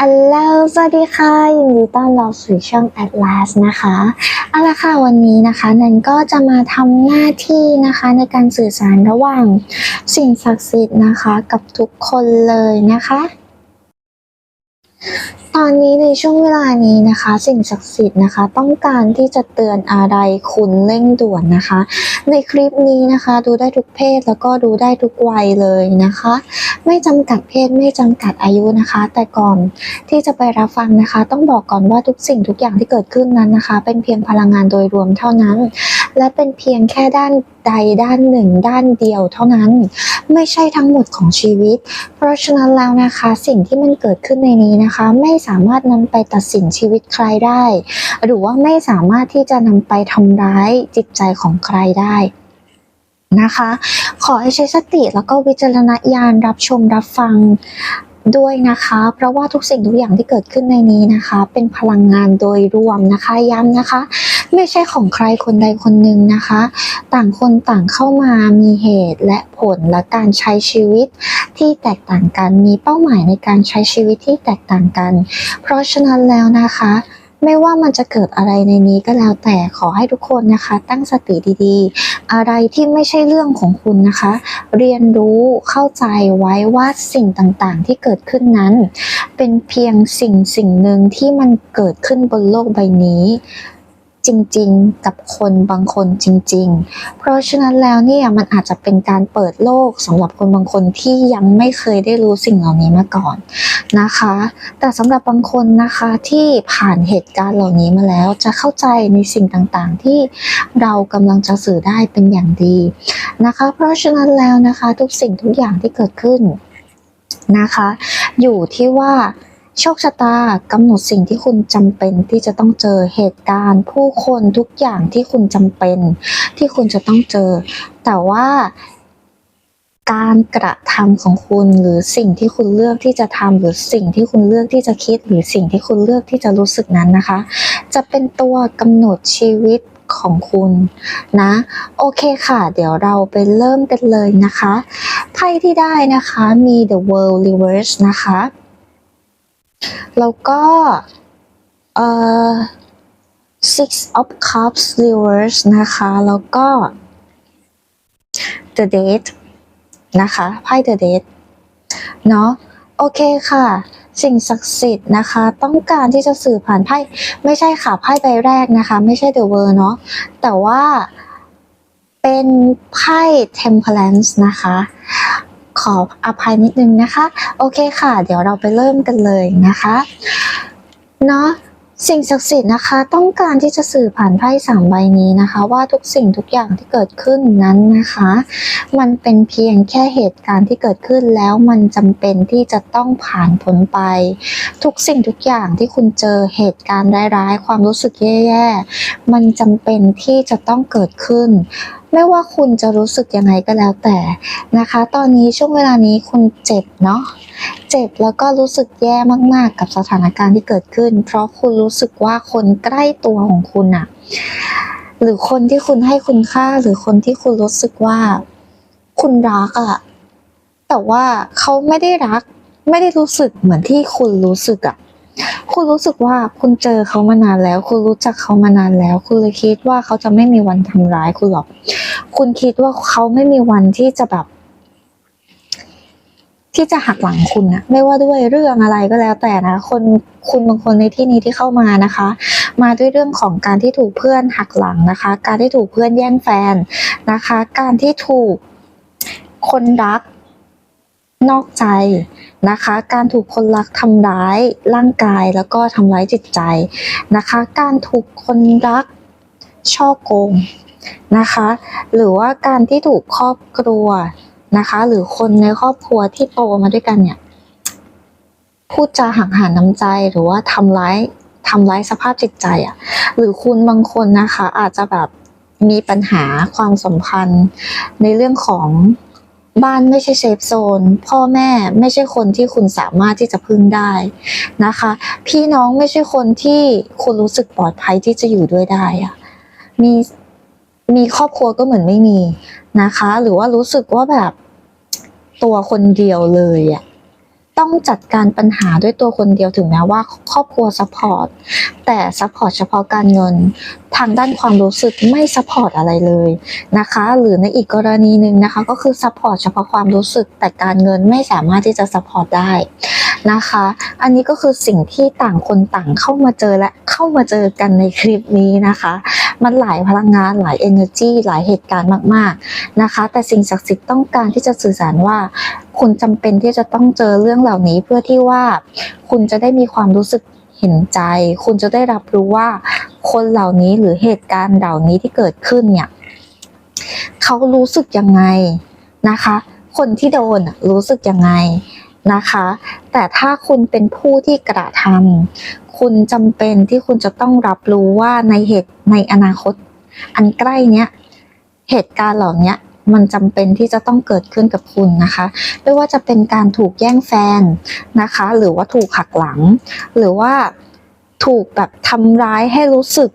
อัลโหลสวัสดีค่ะ ยินดีต้อนรับสู่ช่อง Atlas นะคะเอาละค่ะวันนี้นะคะนันก็จะมาทำหน้าที่นะคะในการสื่อสารระหว่างสิ่งศักดิ์สิทธิ์นะคะ กับทุกคนเลยนะคะ ตอนนี้ในช่วงเวลานี้นะคะ สิ่งศักดิ์สิทธิ์นะคะ ต้องการที่จะเตือนอะไรคุณเร่งด่วนนะคะ ในคลิปนี้นะคะ ดูได้ทุกเพศแล้วก็ดูได้ทุกวัยเลยนะคะ ไม่จำกัดเพศไม่จำกัดอายุนะคะ แต่ก่อนที่จะไปรับฟังนะคะ ต้องบอกก่อนว่าทุกสิ่งทุกอย่างที่เกิดขึ้นนั้นนะคะ เป็นเพียงพลังงานโดยรวมเท่านั้น และเป็นเพียงแค่ด้านใดด้านหนึ่งด้านเดียวเท่านั้น ไม่ใช่ทั้งหมดของชีวิต เพราะฉะนั้นแล้วนะคะสิ่งที่มันเกิดขึ้นในนี้นะคะ ไม่สามารถนำไปตัดสินชีวิตใครได้ หรือว่าไม่สามารถที่จะนำไปทำร้ายจิตใจของใครได้นะคะ ขอให้ใช้สติแล้วก็วิจารณญาณรับชมรับฟังด้วยนะคะ เพราะว่าทุกสิ่งทุกอย่างที่เกิดขึ้นในนี้นะคะ เป็นพลังงานโดยรวมนะคะย้ำนะคะ ไม่ใช่ของใครคนใดคนหนึ่งนะคะ ต่างคนต่างเข้ามามีเหตุและผลและการใช้ชีวิตที่แตกต่างกัน มีเป้าหมายในการใช้ชีวิตที่แตกต่างกัน เพราะฉะนั้นแล้วนะคะไม่ว่ามันจะเกิดอะไรในนี้ก็แล้วแต่ขอให้ทุกคนนะคะ ตั้งสติดีๆ อะไรที่ไม่ใช่เรื่องของคุณนะคะ เรียนรู้เข้าใจไว้ว่าสิ่งต่างๆ ที่เกิดขึ้นนั้น เป็นเพียงสิ่งสิ่งหนึ่งที่มันเกิดขึ้นบนโลกใบนี้ จริงๆ กับคนบางคนจริง ๆ เพราะฉะนั้นแล้วเนี่ยมันอาจจะเป็นการเปิดโลกสำหรับคนบางคนที่ยังไม่เคยได้รู้สิ่งเหล่านี้มาก่อนนะคะ แต่สำหรับบางคนนะคะที่ผ่านเหตุการณ์เหล่านี้มาแล้วจะเข้าใจในสิ่งต่างๆ ที่เรากำลังจะสื่อได้เป็นอย่างดีนะคะ เพราะฉะนั้นแล้วนะคะทุกสิ่งทุกอย่างที่เกิดขึ้นนะคะ อยู่ที่ว่า โชคชะตากำหนดสิ่งที่คุณจำเป็นที่จะต้องเจอเหตุการณ์ ผู้คนทุกอย่างที่คุณจำเป็น ที่คุณจะต้องเจอ แต่ว่าการกระทำของคุณหรือสิ่งที่คุณเลือกที่จะทำหรือสิ่งที่คุณเลือกที่จะคิด หรือสิ่งที่คุณเลือกที่จะรู้สึกนั้นนะคะ จะเป็นตัวกำหนดชีวิตของคุณนะ โอเคค่ะ เดี๋ยวเราไปเริ่มกันเลยนะคะไพ่ที่ได้นะคะมี the world reverse นะคะ แล้วก็เอ่อ six of cups reverse นะคะ แล้วก็ the date นะคะไพ่ The Date เนาะโอเคค่ะ สิ่งศักดิ์สิทธิ์นะคะ ต้องการที่จะสื่อผ่านไพ่ไม่ใช่ค่ะไพ่ใบแรกนะคะ ไม่ใช่ The World เนาะแต่ว่าเป็นไพ่ Temperance นะคะ ขออภัยนิดนึงนะคะ โอเคค่ะ เดี๋ยวเราไปเริ่มกันเลยนะคะเนาะสิ่งศักดิ์สิทธิ์นะคะ ต้องการที่จะสื่อผ่านไพ่สามใบนี้นะคะ ว่าทุกสิ่งทุกอย่างที่เกิดขึ้นนั้นนะคะ มันเป็นเพียงแค่เหตุการณ์ที่เกิดขึ้นแล้วมันจำเป็นที่จะต้องผ่านพ้นไป ทุกสิ่งทุกอย่างที่คุณเจอเหตุการณ์ร้ายๆ ความรู้สึกแย่ๆมันจำเป็นที่จะต้องเกิดขึ้นไม่ว่าคุณจะรู้สึกยังไงก็แล้วแต่นะคะ ตอนนี้ช่วงเวลานี้คุณเจ็บเนาะเจ็บแล้วก็รู้สึกแย่มากๆ กับสถานการณ์ที่เกิดขึ้น เพราะคุณรู้สึกว่าคนใกล้ตัวของคุณอะหรือคนที่คุณให้คุณค่าหรือคนที่คุณรู้สึกว่า คุณรักอะแต่ว่าเขาไม่ได้รัก ไม่ได้รู้สึกเหมือนที่คุณรู้สึกอะ คุณรู้สึกว่าคุณเจอเขามานานแล้ว คุณรู้จักเขามานานแล้ว คุณเลยคิดว่าเขาจะไม่มีวันทำร้ายคุณหรอก คุณคิดว่าเขาไม่มีวันที่จะแบบ ที่จะหักหลังคุณนะไม่ว่าด้วยเรื่องอะไรก็แล้วแต่นะ คนคุณบางคนในที่นี้ที่เข้ามานะคะ มาด้วยเรื่องของการที่ถูกเพื่อนหักหลังนะคะ การที่ถูกเพื่อนแย่งแฟนนะคะ การที่ถูกคนรัก นอกใจนะคะ การถูกคนรักทำร้ายร่างกายแล้วก็ทำร้ายจิตใจนะคะ การถูกคนรักช่อโกงนะคะ หรือว่าการที่ถูกครอบครัวนะคะ หรือคนในครอบครัวที่โตมาด้วยกันเนี่ยพูดจาหักหานน้ำใจหรือว่าทำร้ายทำร้ายสภาพจิตใจอะ่ะ หรือคุณบางคนนะคะ อาจจะแบบมีปัญหาความสัมพันธ์ในเรื่องของ บ้านไม่ใช่เซฟโซน พ่อแม่ไม่ใช่คนที่คุณสามารถที่จะพึ่งได้นะคะ พี่น้องไม่ใช่คนที่คุณรู้สึกปลอดภัยที่จะอยู่ด้วยได้อะมีมีครอบครัวก็เหมือนไม่มีนะคะ หรือว่ารู้สึกว่าแบบตัวคนเดียวเลยอะ ต้องจัดการปัญหาด้วยตัวคนเดียวถึงแม้ว่าครอบครัวซัพพอร์ตแต่ซัพพอร์ตเฉพาะการเงิน ทางด้านความรู้สึกไม่ซัพพอร์ตอะไรเลยนะคะ หรือในอีกกรณีหนึ่งนะคะ ก็คือซัพพอร์ตเฉพาะความรู้สึก แต่การเงินไม่สามารถที่จะซัพพอร์ตได้นะคะ อันนี้ก็คือสิ่งที่ต่างคนต่างเข้ามาเจอและเข้ามาเจอกันในคลิปนี้นะคะ มันหลายพลังงานหลาย energy หลายเหตุการณ์มาก ๆนะคะ แต่สิ่งศักดิ์สิทธิ์ต้องการที่จะสื่อสารว่า คุณจำเป็นที่จะต้องเจอเรื่องเหล่านี้เพื่อที่ว่าคุณจะได้มีความรู้สึกเห็นใจ คุณจะได้รับรู้ว่าคนเหล่านี้หรือเหตุการณ์เหล่านี้ที่เกิดขึ้นเนี่ยเขารู้สึกยังไงนะคะ คนที่โดนรู้สึกยังไงนะคะ แต่ถ้าคุณเป็นผู้ที่กระทำคุณจำเป็นที่คุณจะต้องรับรู้ว่าในเหตุในอนาคต อันใกล้เนี้ยเหตุการณ์เหล่านี้ มันจำเป็นที่จะต้องเกิดขึ้นกับคุณนะคะ ไม่ว่าจะเป็นการถูกแย่งแฟนนะคะ หรือว่าถูกหักหลัง หรือว่าถูกแบบทำร้ายให้รู้สึก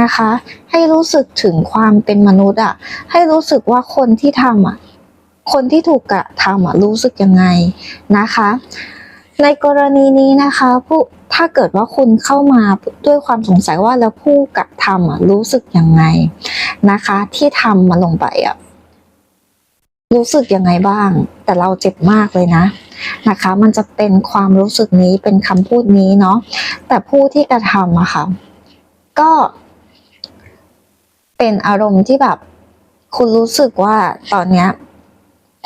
นะคะ ให้รู้สึกถึงความเป็นมนุษย์อะ ให้รู้สึกว่าคนที่ทำอะ คนที่ถูกกระทำอะรู้สึกยังไงนะคะ ในกรณีนี้นะคะผู้ถ้าเกิดว่าคุณเข้ามาด้วยความสงสัยว่าแล้วผู้กระทำอะรู้สึกยังไงนะคะ ที่ทำมาลงไปอะ รู้สึกยังไงบ้าง แต่เราเจ็บมากเลยนะนะคะ มันจะเป็นความรู้สึกนี้เป็นคำพูดนี้เนาะแต่ผู้ที่กระทำอะค่ะ ก็เป็นอารมณ์ที่แบบ คุณรู้สึกว่าตอนเนี้ย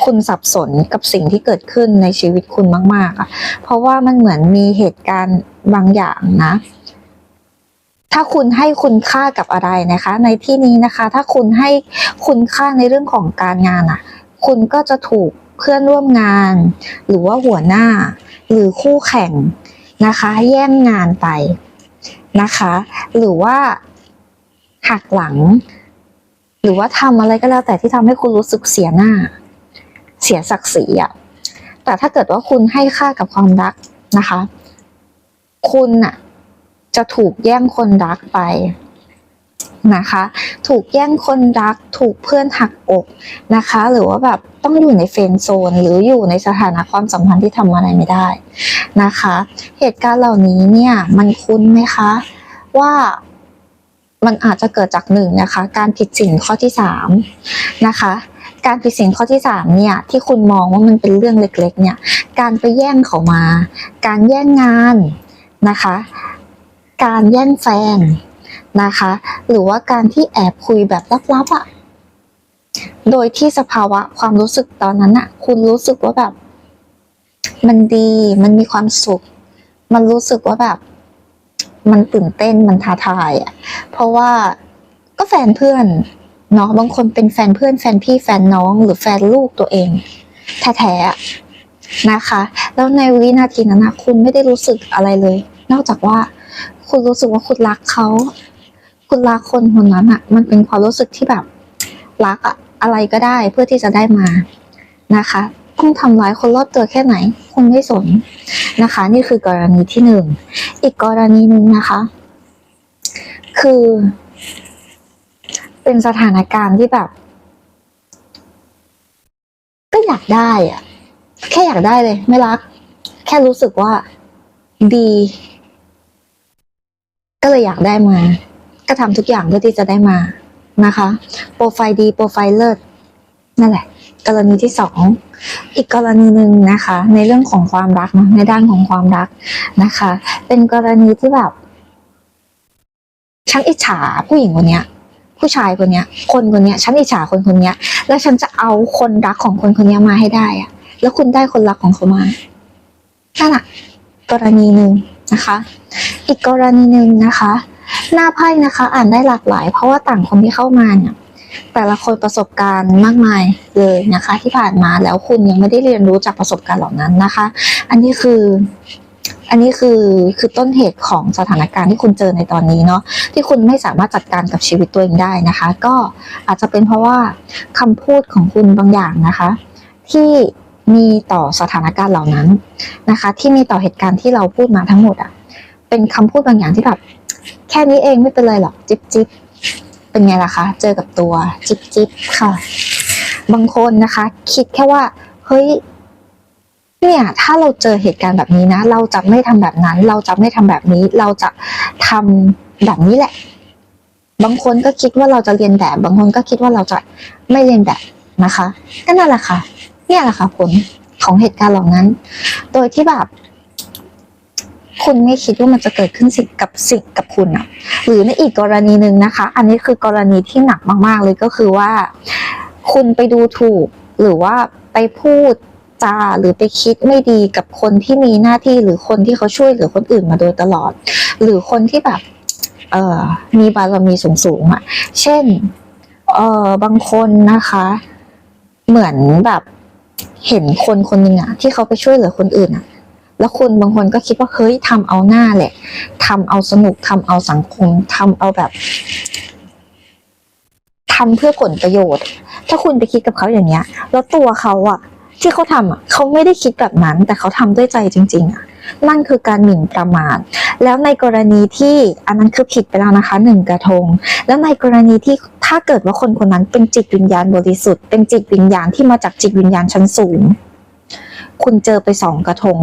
คุณสับสนกับสิ่งที่เกิดขึ้นในชีวิตคุณมาก ๆอะเพราะว่ามันเหมือนมีเหตุการณ์บางอย่างนะ ถ้าคุณให้คุณค่ากับอะไรนะคะ ในที่นี้นะคะ ถ้าคุณให้คุณค่าในเรื่องของการงานอะ คุณก็จะถูกเพื่อนร่วมงาน หรือว่าหัวหน้า หรือคู่แข่งนะคะ แย่งงานไปนะคะ หรือว่าหักหลัง หรือว่าทำอะไรก็แล้วแต่ที่ทำให้คุณรู้สึกเสียหน้า เสียศักดิ์ศรีอะแต่ถ้าเกิดว่าคุณให้ค่ากับความรักนะคะ คุณน่ะจะถูกแย่งคนรักไป นะคะ ถูกแย่งคนรัก ถูกเพื่อนหักอกนะคะ หรือว่าแบบต้องอยู่ในเฟนโซน หรืออยู่ในสถานะความสัมพันธ์ที่ทำอะไรไม่ได้นะคะ เหตุการณ์เหล่านี้เนี่ยมันคุ้นไหมคะว่ามันอาจจะเกิดจากหนึ่งนะคะ การผิดศีลข้อที่สามนะคะ การผิดศีลข้อที่สามเนี่ย ที่คุณมองว่ามันเป็นเรื่องเล็ก ๆ เนี่ย การไปแย่งเขามา การแย่งงานนะคะ การแย่งแฟน นะคะ หรือว่าการที่แอบคุยแบบลับๆอะ่ะ โดยที่สภาวะความรู้สึกตอนนั้นอะคุณรู้สึกว่าแบบ มันดี มันมีความสุข มันรู้สึกว่าแบบ มันตื่นเต้นมันท้าทายอะเพราะว่าก็แฟนเพื่อนเนาะบางคนเป็นแฟนเพื่อนแฟนพี่แฟนน้อง หรือแฟนลูกตัวเอง แท้ๆอะนะคะ แล้วในวินาทีนั้นนะคุณไม่ได้รู้สึกอะไรเลย นอกจากว่า คุณรู้สึกว่าคุณรักเขา คุณรักคนคนนั้นอะมันเป็นความรู้สึกที่แบบรักอะอะไรก็ได้เพื่อที่จะได้มานะคะ ต้องทำร้ายคนรอบตัวแค่ไหนคุณไม่สนนะคะ นี่คือกรณีที่หนึ่งอีกกรณีหนึ่งนะคะ คือ เป็นสถานการณ์ที่แบบ ก็อยากได้อะแค่อยากได้เลย ไม่รัก แค่รู้สึกว่าดีก็เลยอยากได้มา ก็ทำทุกอย่างเพื่อที่จะได้มานะคะ โปรไฟล์ดีโปรไฟล์เลิศนั่นแหละ กรณีที่สองอีกกรณีหนึ่งนะคะ ในเรื่องของความรักนะในด้านของความรักนะคะ เป็นกรณีที่แบบฉันอิจฉาผู้หญิงคนเนี้ย ผู้ชายคนเนี้ย คนคนเนี้ยฉันอิจฉาคนคนเนี้ย แล้วฉันจะเอาคนรักของคนคนนี้มาให้ได้อะแล้วคุณได้คนรักของเขามานั่นแหละกรณีหนึ่งนะคะ อีกกรณีหนึ่งนะคะ หน้าไพ่นะคะ อ่านได้หลากหลาย เพราะว่าต่างคนที่เข้ามาเนี่ย แต่ละคนประสบการณ์มากมายเลยนะคะ ที่ผ่านมาแล้วคุณยังไม่ได้เรียนรู้จากประสบการณ์เหล่านั้นนะคะ อันนี้คืออันนี้คือคือต้นเหตุของสถานการณ์ที่คุณเจอในตอนนี้เนาะที่คุณไม่สามารถจัดการกับชีวิตตัวเองได้นะคะ ก็อาจจะเป็นเพราะว่าคำพูดของคุณบางอย่างนะคะ ที่มีต่อสถานการณ์เหล่านั้นนะคะ ที่มีต่อเหตุการณ์ที่เราพูดมาทั้งหมดอะ่ะเป็นคำพูดบางอย่างที่แบบ แค่นี้เองไม่เป็นไรหรอกจิบจิบเป็นไงล่ะคะ เจอกับตัวจิบจิบค่ะ บางคนนะคะ คิดแค่ว่า เฮ้ย เนี่ย ถ้าเราเจอเหตุการณ์แบบนี้นะ เราจะไม่ทำแบบนั้น เราจะไม่ทำแบบนี้ เราจะทำแบบนี้แหละ บางคนก็คิดว่าเราจะเรียนแบบ บางคนก็คิดว่าเราจะไม่เรียนแบบนะคะก็นั่นแหละค่ะ เนี่ยแหละค่ะผลของเหตุการณ์เหล่านั้น โดยที่แบบ คุณไม่คิดว่ามันจะเกิดขึ้นสิ่งกับสิ่งกับคุณอะหรือในอีกกรณีหนึ่งนะคะ อันนี้คือกรณีที่หนักมาก ๆ เลยก็คือว่า คุณไปดูถูก หรือว่าไปพูดจาหรือไปคิดไม่ดีกับคนที่มีหน้าที่หรือคนที่เขาช่วยเหลือคนอื่นมาโดยตลอด หรือคนที่แบบเอ่อมีบารมีสูงๆอะ เช่นเอ่อบางคนนะคะ เหมือนแบบเห็นคนคนหนึ่งอะที่เขาไปช่วยเหลือคนอื่นอะ แล้วคนบางคนก็คิดว่าเฮ้ยทำเอาหน้าแหละทำเอาสนุกทำเอาสังคมทำเอาแบบทำเพื่อผลประโยชน์ ถ้าคุณไปคิดกับเขาอย่างเงี้ย แล้วตัวเขาอะที่เขาทำอะเขาไม่ได้คิดแบบนั้น แต่เขาทำด้วยใจจริง ๆอะนั่นคือการหมิ่นประมาทแล้วในกรณีที่อันนั้นคือผิดไปแล้วนะคะหนึ่งกระทง แล้วในกรณีที่ถ้าเกิดว่าคนคนนั้นเป็นจิตวิญญาณบริสุทธิ์เป็นจิตวิญญาณที่มาจากจิตวิญญาณชั้นสูง คุณเจอไปสองกระทง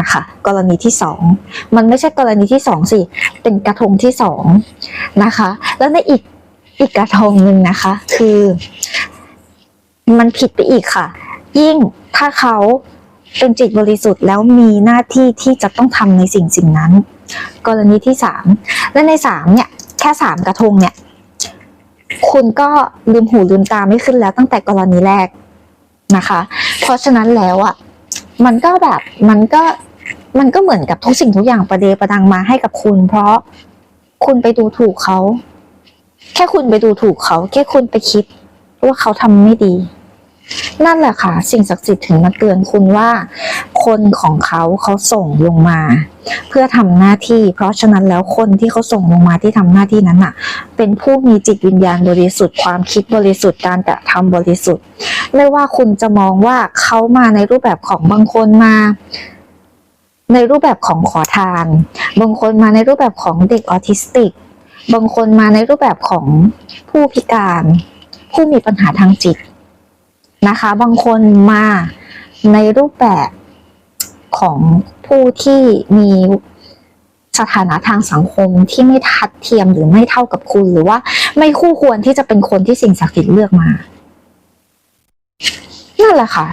นะคะ กรณีที่สองมันไม่ใช่กรณีที่สองสิ เป็นกระทงที่สองนะคะ แล้วในอีกอีกกระทงหนึ่งนะคะ คือ มันผิดไปอีกค่ะ ยิ่งถ้าเขาเป็นจิตบริสุทธิ์แล้วมีหน้าที่ที่จะต้องทำในสิ่งสิ่งนั้น กรณีที่สามและในสามเนี่ยแค่สามกระทงเนี่ย คุณก็ลืมหูลืมตาไม่ขึ้นแล้วตั้งแต่กรณีแรกนะคะ เพราะฉะนั้นแล้วอะ มันก็แบบมันก็ มันก็เหมือนกับทุกสิ่งทุกอย่างประเดประดังมาให้กับคุณ เพราะคุณไปดูถูกเขา แค่คุณไปดูถูกเขา แค่คุณไปคิดว่าเขาทำไม่ดี นั่นแหละค่ะ สิ่งศักดิ์สิทธิ์ถึงมาเตือนคุณว่า คนของเขาเขาส่งลงมา เพื่อทำหน้าที่ เพราะฉะนั้นแล้วคนที่เขาส่งลงมาที่ทำหน้าที่นั้นน่ะ เป็นผู้มีจิตวิญญาณบริสุทธิ์ความคิดบริสุทธิ์การกระทำบริสุทธิ์ ไม่ว่าคุณจะมองว่าเขามาในรูปแบบของบางคนมา ในรูปแบบของขอทาน บางคนมาในรูปแบบของเด็กออทิสติก บางคนมาในรูปแบบของผู้พิการ ผู้มีปัญหาทางจิตนะคะ บางคนมาในรูปแบบของผู้ที่มีสถานะทางสังคมที่ไม่ทัดเทียมหรือไม่เท่ากับคุณหรือว่าไม่คู่ควรที่จะเป็นคนที่สิ่งศักดิ์สิทธิ์เลือกมานั่นแหละค่ะ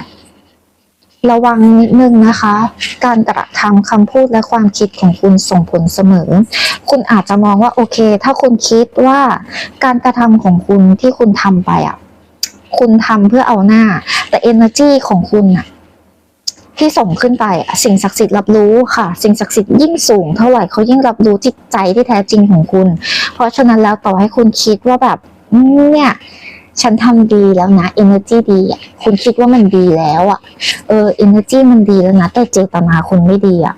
ระวังนิดนึงนะคะ การกระทำคำพูดและความคิดของคุณส่งผลเสมอ คุณอาจจะมองว่าโอเค ถ้าคุณคิดว่าการกระทำของคุณที่คุณทำไปอะ คุณทำเพื่อเอาหน้า แต่ energy ของคุณอะที่ส่งขึ้นไปสิ่งศักดิ์สิทธิ์รับรู้ค่ะ สิ่งศักดิ์สิทธิ์ยิ่งสูงเท่าไหร่เขายิ่งรับรู้จิตใจที่แท้จริงของคุณ เพราะฉะนั้นแล้วต่อให้คุณคิดว่าแบบเนี่ย ฉันทำดีแล้วนะ energy ดีอะคุณคิดว่ามันดีแล้วอะ เออ energy มันดีแล้วนะ แต่เจตนาคุณไม่ดีอะ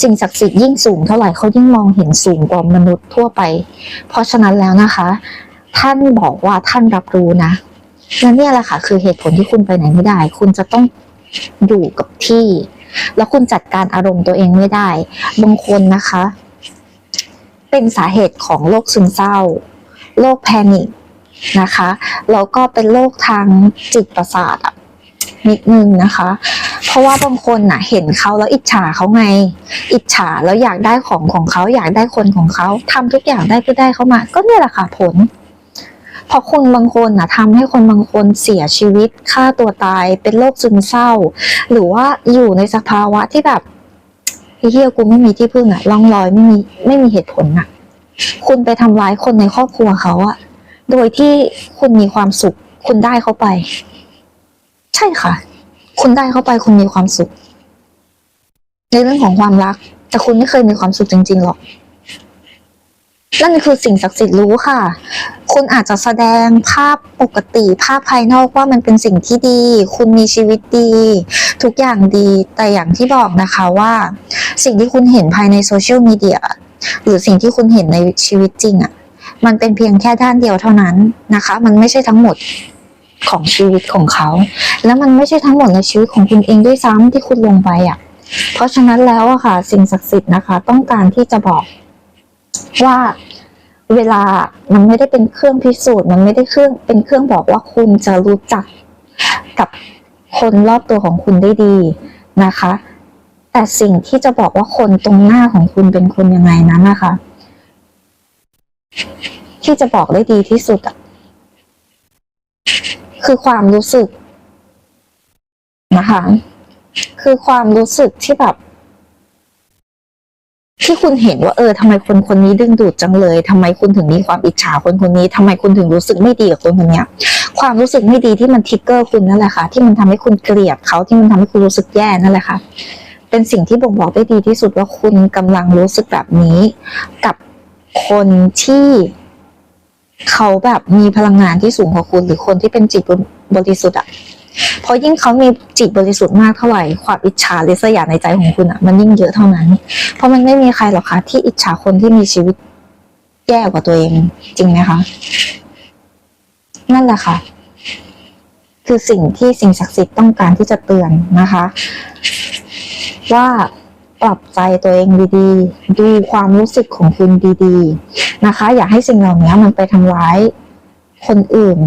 สิ่งศักดิ์สิทธิ์ยิ่งสูงเท่าไหร่เขายิ่งมองเห็นสูงกว่ามนุษย์ทั่วไป เพราะฉะนั้นแล้วนะคะ ท่านบอกว่าท่านรับรู้นะและเนี่ยแหละค่ะ คือเหตุผลที่คุณไปไหนไม่ได้ คุณจะต้องอยู่กับที่ แล้วคุณจัดการอารมณ์ตัวเองไม่ได้ บางคนนะคะ เป็นสาเหตุของโรคซึมเศร้าโรคแพนิค นะคะแล้วก็เป็นโรคทางจิตประสาทอะนิดนึงนะคะ เพราะว่าบางคนน่ะ เห็นเขาแล้วอิจฉาเขาไง อิจฉาแล้วอยากได้ของของเขาอยากได้คนของเขาทำทุกอย่างได้เพื่อได้เขามา ก็เนี่ยแหละค่ะผลเพราะคนบางคนน่ะทำให้คนบางคนเสียชีวิตฆ่าตัวตาย เป็นโรคซึมเศร้า หรือว่าอยู่ในสภาวะที่แบบเฮียกูไม่มีที่พึ่งอะล่องลอยไม่มีไม่มีเหตุผลอะคุณไปทำร้ายคนในครอบครัวเขาอะ โดยที่คุณมีความสุข คุณได้เข้าไป ใช่ค่ะ คุณได้เข้าไปคุณมีความสุข ในเรื่องของความรัก แต่คุณไม่เคยมีความสุขจริงๆหรอกนั่นคือสิ่งศักดิ์สิทธิ์รู้ค่ะ คุณอาจจะแสดงภาพปกติภาพภายนอกว่ามันเป็นสิ่งที่ดี คุณมีชีวิตดี ทุกอย่างดี แต่อย่างที่บอกนะคะว่า สิ่งที่คุณเห็นภายในโซเชียลมีเดียหรือสิ่งที่คุณเห็นในชีวิตจริงอะ่ะ มันเป็นเพียงแค่ด้านเดียวเท่านั้นนะคะ มันไม่ใช่ทั้งหมดของชีวิตของเขา แล้วมันไม่ใช่ทั้งหมดในชีวิตของคุณเองด้วยซ้ำที่คุณลงไปอะ เพราะฉะนั้นแล้วอะค่ะ สิ่งศักดิ์สิทธิ์นะคะ ต้องการที่จะบอกว่าเวลามันไม่ได้เป็นเครื่องพิสูจน์ มันไม่ได้เครื่องเป็นเครื่องบอกว่าคุณจะรู้จักกับคคนรอบตัวของคุณได้ดีนะคะ แต่สิ่งที่จะบอกว่าคนตรงหน้าของคุณเป็นคนยังไงนั้นนะคะ ที่จะบอกได้ดีที่สุดอะคือความรู้สึกนะคะ คือความรู้สึกที่แบบ ที่คุณเห็นว่าเออทำไมคนคนนี้ดึงดูดจังเลยทำไมคุณถึงมีความอิจฉาคนคนนี้ทำไมคุณถึงรู้สึกไม่ดีกับคนคนนี้ความรู้สึกไม่ดีที่มันทิกเกอร์คุณนั่นแหละค่ะ ที่มันทำให้คุณเกลียดเขาที่มันทำให้คุณรู้สึกแย่นั่นแหละค่ะ เป็นสิ่งที่บ่งบอกได้ดีที่สุดว่าคุณกำลังรู้สึกแบบนี้ กับ คนที่เขาแบบมีพลังงานที่สูงกว่าคุณ หรือคนที่เป็นจิตบริสุทธิ์อะเพราะยิ่งเขามีจิตบริสุทธิ์มากเท่าไหร่ความอิจฉาริษยาในใจของคุณอะมันยิ่งเยอะเท่านั้น เพราะมันไม่มีใครหรอกค่ะที่อิจฉาคนที่มีชีวิตแย่กว่าตัวเองจริงไหมคะ นั่นแหละค่ะ คือสิ่งที่สิ่งศักดิ์สิทธิ์ต้องการที่จะเตือนนะคะ ว่า ปรับใจตัวเองดีๆ ดูความรู้สึกของคุณดีๆ นะคะ อย่าให้สิ่งเหล่านี้มันไปทำร้ายคนอื่น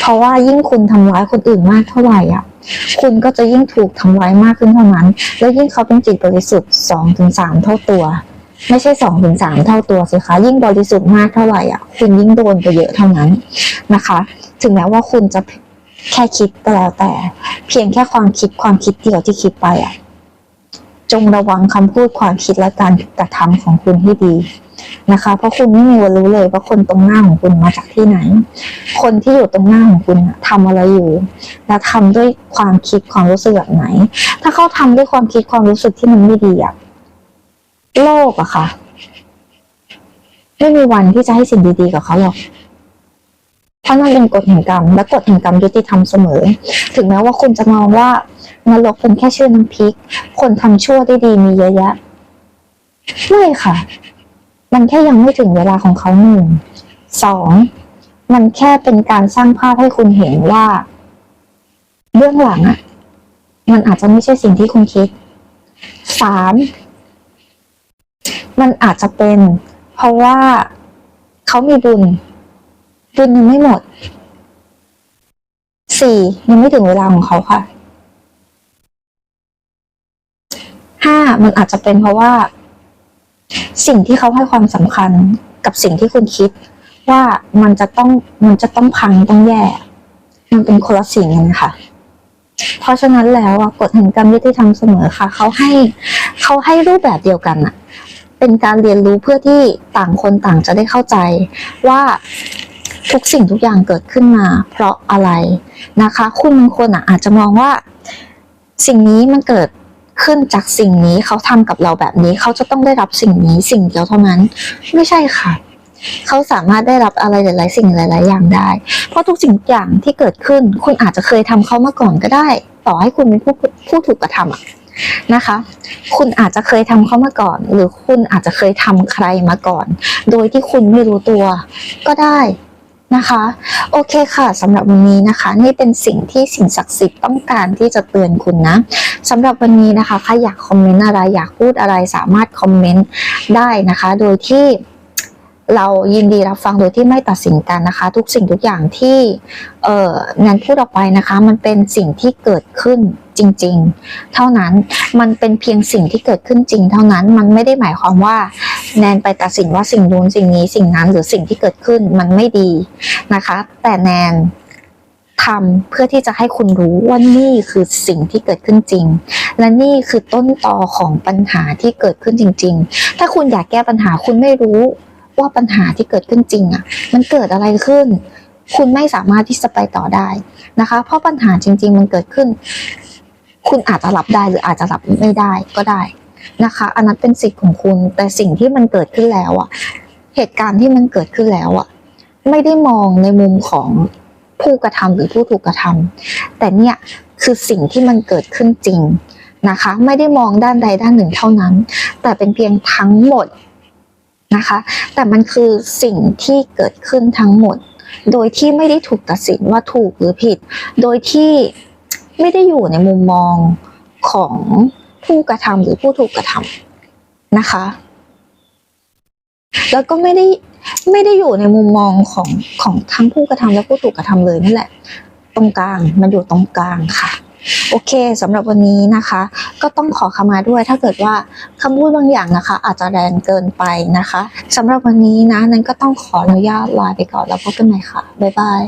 เพราะว่ายิ่งคุณทำร้ายคนอื่นมากเท่าไหร่อะ คุณก็จะยิ่งถูกทำร้ายมากขึ้นเท่านั้น แล้วยิ่งเขาเป็นจิตบริสุทธิ์สองถึงสามเท่าตัว ไม่ใช่สองถึงสามเท่าตัวสิคะ ยิ่งบริสุทธิ์มากเท่าไหร่อะ คุณยิ่งโดนไปเยอะเท่านั้นนะคะ ถึงแม้ว่าคุณจะแค่คิดก็แล้วแต่ เพียงแค่ความคิดความคิดเดียวที่คิดไปอะ จงระวังคำพูดความคิดและการกระทำของคุณให้ดีนะคะ เพราะคุณไม่มีวันรู้เลยว่าคนตรงหน้าของคุณมาจากที่ไหน คนที่อยู่ตรงหน้าของคุณทำอะไรอยู่ และทำด้วยความคิดความรู้สึกแบบไหน ถ้าเขาทำด้วยความคิดความรู้สึกที่มันไม่ดีอะโลกอะค่ะ ไม่มีวันที่จะให้สิ่งดีๆกับเขาหรอก เพราะนั่นเป็นกฎแห่งกรรม และกฎแห่งกรรมยุติธรรมเสมอ ถึงแม้ว่าคุณจะมองว่านรกเป็นแค่ชื่อน้ำพริก คนทำชั่วได้ดีมีเยอะแยะ ไม่ค่ะ มันแค่ยังไม่ถึงเวลาของเขาหนึ่ง สอง มันแค่เป็นการสร้างภาพให้คุณเห็นว่าเบื้องหลังอะมันอาจจะไม่ใช่สิ่งที่คุณคิด สาม มันอาจจะเป็น เพราะว่าเขามีบุญ บุญยังไม่หมดสี่ยังไม่ถึงเวลาของเขาค่ะห้ามันอาจจะเป็นเพราะว่า สิ่งที่เขาให้ความสำคัญกับสิ่งที่คุณคิด ว่ามันจะต้องมันจะต้องพังต้องแย่ มันเป็นคนละสิ่งกันค่ะ เพราะฉะนั้นแล้วกฎแห่งกรรมยุติธรรมเสมอค่ะ เขาให้เขาให้รูปแบบเดียวกันอะเป็นการเรียนรู้เพื่อที่ต่างคนต่างจะได้เข้าใจว่า ทุกสิ่งทุกอย่างเกิดขึ้นมา เพราะอะไรนะคะ คุณบางคนอะอาจจะมองว่า สิ่งนี้มันเกิดขึ้นจากสิ่งนี้เขาทำกับเราแบบนี้ เขาจะต้องได้รับสิ่งนี้สิ่งเดียวเท่านั้น ไม่ใช่ค่ะ เขาสามารถได้รับอะไรหลาย ๆ สิ่งหลาย ๆ อย่างได้ เพราะทุกสิ่งทุกอย่างที่เกิดขึ้น คุณอาจจะเคยทำเขามาก่อนก็ได้ ต่อให้คุณเป็นผู้ผู้ถูกกระทำอะนะคะ คุณอาจจะเคยทำเขามาก่อน หรือคุณอาจจะเคยทำใครมาก่อน โดยที่คุณไม่รู้ตัวก็ได้ นะคะ โอเคค่ะสำหรับวันนี้นะคะ นี่เป็นสิ่งที่สิ่งศักดิ์สิทธิ์ต้องการที่จะเตือนคุณนะสำหรับวันนี้นะคะใครอยากคอมเมนต์อะไรอยากพูดอะไรสามารถคอมเมนต์ได้นะคะ โดยที่เรายินดีรับฟังโดยที่ไม่ตัดสินกันนะคะ ทุกสิ่งทุกอย่างที่เอ่อแนนพูดออกไปนะคะ มันเป็นสิ่งที่เกิดขึ้น จริง ๆ เท่านั้นมันเป็นเพียงสิ่งที่เกิดขึ้นจริง เท่านั้นมันไม่ได้หมายความว่า แนนไปตัดสินว่าสิ่งนู้นสิ่งนี้สิ่งนั้นหรือสิ่งที่เกิดขึ้นมันไม่ดีนะคะ แต่แนนทำเพื่อที่จะให้คุณรู้ว่านี่คือสิ่งที่เกิดขึ้นจริง และนี่คือต้นตอของปัญหาที่เกิดขึ้นจริง ๆ ถ้าคุณอยากแก้ปัญหาคุณไม่รู้ว่าปัญหาที่เกิดขึ้นจริงอะ มันเกิดอะไรขึ้น คุณไม่สามารถที่จะไปต่อได้นะคะ เพราะปัญหาจริง ๆ มันเกิดขึ้น คุณอาจจะรับได้หรืออาจจะรับไม่ได้ก็ได้นะคะ อันนั้นเป็นสิทธิ์ของคุณ แต่สิ่งที่มันเกิดขึ้นแล้วอะเหตุการณ์ที่มันเกิดขึ้นแล้วอะไม่ได้มองในมุมของผู้กระทำหรือผู้ถูกกระทำแต่เนี่ยคือสิ่งที่มันเกิดขึ้นจริงนะคะ ไม่ได้มองด้านใดด้านหนึ่งเท่านั้น แต่เป็นเพียงทั้งหมดนะคะ แต่มันคือสิ่งที่เกิดขึ้นทั้งหมด โดยที่ไม่ได้ถูกตัดสินว่าถูกหรือผิด โดยที่ ไม่ได้อยู่ในมุมมองของผู้กระทำหรือผู้ถูกกระทำนะคะ แล้วก็ไม่ได้ไม่ได้อยู่ในมุมมองของของทั้งผู้กระทำและผู้ถูกกระทำเลยนั่นแหละ ตรงกลางมันอยู่ตรงกลางค่ะ โอเคสำหรับวันนี้นะคะ ก็ต้องขอขมาด้วยถ้าเกิดว่าคำพูดบางอย่างนะคะ อาจจะแรงเกินไปนะคะสำหรับวันนี้นะนั้นก็ต้องขออนุญาตลาไปก่อนแล้วพบกันใหม่ค่ะบ๊ายบาย